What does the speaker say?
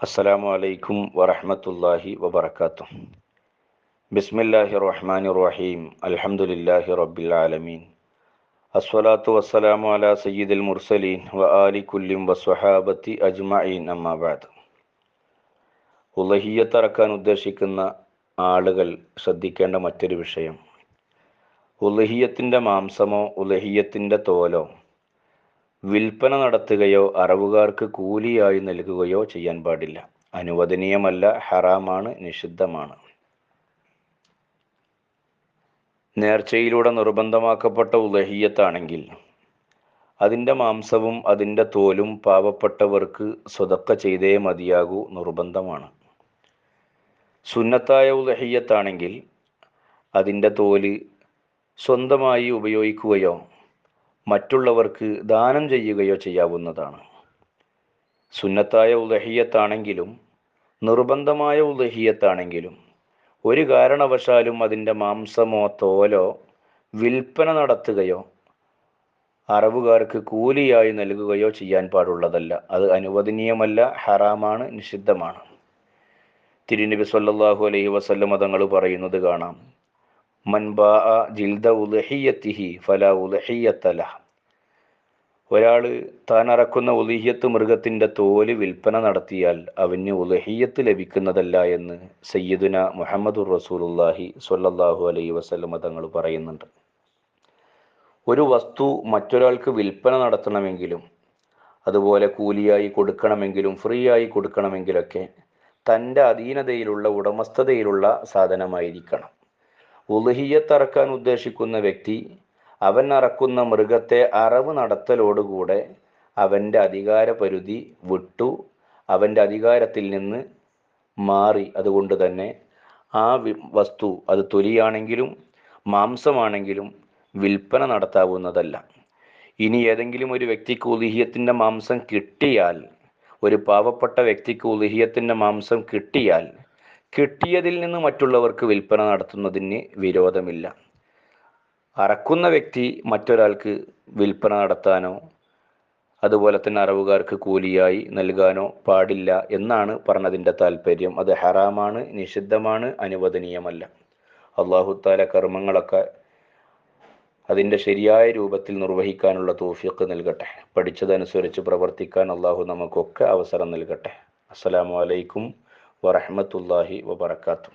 അസ്സലാമു അലൈക്കും വറഹ്മത്തുള്ളാഹി വബറകാതുഹു ബിസ്മില്ലാഹി റഹ്മാൻ റഹീം അൽഹംദുലില്ലാഹി റബ്ബിൽ ആലമീൻ അസ്സലാത്തു വസ്സലാമു അല സയ്യിദുൽ മുർസലീൻ വ ആലി കുല്ലിം വസ്വഹാബത്തി അജ്മഈൻ. അമ്മാബാദ് ഉലഹിയത്തിറക്കാൻ ഉദ്ദേശിക്കുന്ന ആളുകൾ ശ്രദ്ധിക്കേണ്ട മറ്റൊരു വിഷയം. ഉലഹിയത്തിന്റെ മാംസമോ ഉലഹിയത്തിന്റെ തോലോ വിൽപ്പന നടത്തുകയോ അറവുകാർക്ക് കൂലിയായി നൽകുകയോ ചെയ്യാൻ പാടില്ല. അനുവദനീയമല്ല ഹറാമാണ് നിഷിദ്ധമാണ്. നേർച്ചയിലൂടെ നിർബന്ധമാക്കപ്പെട്ട ഉലഹിയത്താണെങ്കിൽ അതിന്റെ മാംസവും അതിന്റെ തോലും പാവപ്പെട്ടവർക്ക് സ്വതക്ക ചെയ്തേ മതിയാകൂ നിർബന്ധമാണ്. സുന്നത്തായ ഉലഹിയത്താണെങ്കിൽ അതിന്റെ തോൽ സ്വന്തമായി ഉപയോഗിക്കുകയോ മറ്റുള്ളവർക്ക് ദാനം ചെയ്യുകയോ ചെയ്യാവുന്നതാണ്. സുന്നത്തായ ഉദഹിയത്താണെങ്കിലും നിർബന്ധമായ ഉദഹിയത്താണെങ്കിലും ഒരു കാരണവശാലും അതിന്റെ മാംസമോ തോലോ വിൽപ്പന നടത്തുകയോ അറവുകാർക്ക് കൂലിയായി നൽകുകയോ ചെയ്യാൻ പാടുള്ളതല്ല. അത് അനുവദനീയമല്ല ഹറാമാണ് നിഷിദ്ധമാണ്. തിരുനബി സല്ലാഹു അലൈഹി വസല്ലം തങ്ങൾ പറയുന്നത് കാണാം. ജിൽദ ഫല ഒരാൾ താൻ അറക്കുന്ന ഉലഹിയത്ത് മൃഗത്തിന്റെ തോൽ വിൽപ്പന നടത്തിയാൽ അവന് ഉലഹിയത്ത് ലഭിക്കുന്നതല്ല എന്ന് സയ്യിദുന മുഹമ്മദുർ റസൂലുല്ലാഹി സൊല്ലാഹു അലൈ വസല്ലമ തങ്ങൾ പറയുന്നുണ്ട്. ഒരു വസ്തു മറ്റൊരാൾക്ക് വിൽപ്പന നടത്തണമെങ്കിലും അതുപോലെ കൂലിയായി കൊടുക്കണമെങ്കിലും ഫ്രീ ആയി കൊടുക്കണമെങ്കിലൊക്കെ തന്റെ അധീനതയിലുള്ള ഉടമസ്ഥതയിലുള്ള സാധനമായിരിക്കണം. ഉലഹിയത്തറക്കാൻ ഉദ്ദേശിക്കുന്ന വ്യക്തി അവൻ അറക്കുന്ന മൃഗത്തെ അറവ് നടത്തലോടുകൂടെ അവന്റെ അധികാര പരിധി വിട്ടു. അവന്റെ അധികാരത്തിൽ നിന്ന് മാറി. അതുകൊണ്ട് തന്നെ ആ വസ്തു അത് തൊലിയാണെങ്കിലും മാംസമാണെങ്കിലും വിൽപ്പന നടത്താവുന്നതല്ല. ഇനി ഏതെങ്കിലും ഒരു വ്യക്തിക്ക് ഉലിഹിയത്തിന്റെ മാംസം കിട്ടിയാൽ ഒരു പാവപ്പെട്ട വ്യക്തിക്ക് ഉലിഹിയത്തിന്റെ മാംസം കിട്ടിയാൽ കിട്ടിയതിൽ നിന്ന് മറ്റുള്ളവർക്ക് വിൽപ്പന നടത്തുന്നതിന് വിരോധമില്ല. അറക്കുന്ന വ്യക്തി മറ്റൊരാൾക്ക് വിൽപ്പന നടത്താനോ അതുപോലെ തന്നെ അറവുകാർക്ക് കൂലിയായി നൽകാനോ പാടില്ല എന്നാണ് പറഞ്ഞതിന്റെ താല്പര്യം. അത് ഹറാമാണ് നിഷിദ്ധമാണ് അനുവദനീയമല്ല. അള്ളാഹുത്താല കർമ്മങ്ങളൊക്കെ അതിന്റെ ശരിയായ രൂപത്തിൽ നിർവഹിക്കാനുള്ള തോഫിയൊക്കെ നൽകട്ടെ. പഠിച്ചതനുസരിച്ച് പ്രവർത്തിക്കാൻ അള്ളാഹു നമുക്കൊക്കെ അവസരം നൽകട്ടെ. അസ്സലാമു അലൈക്കും വറഹമത്തല്ലാഹി വബർക്കാത്തു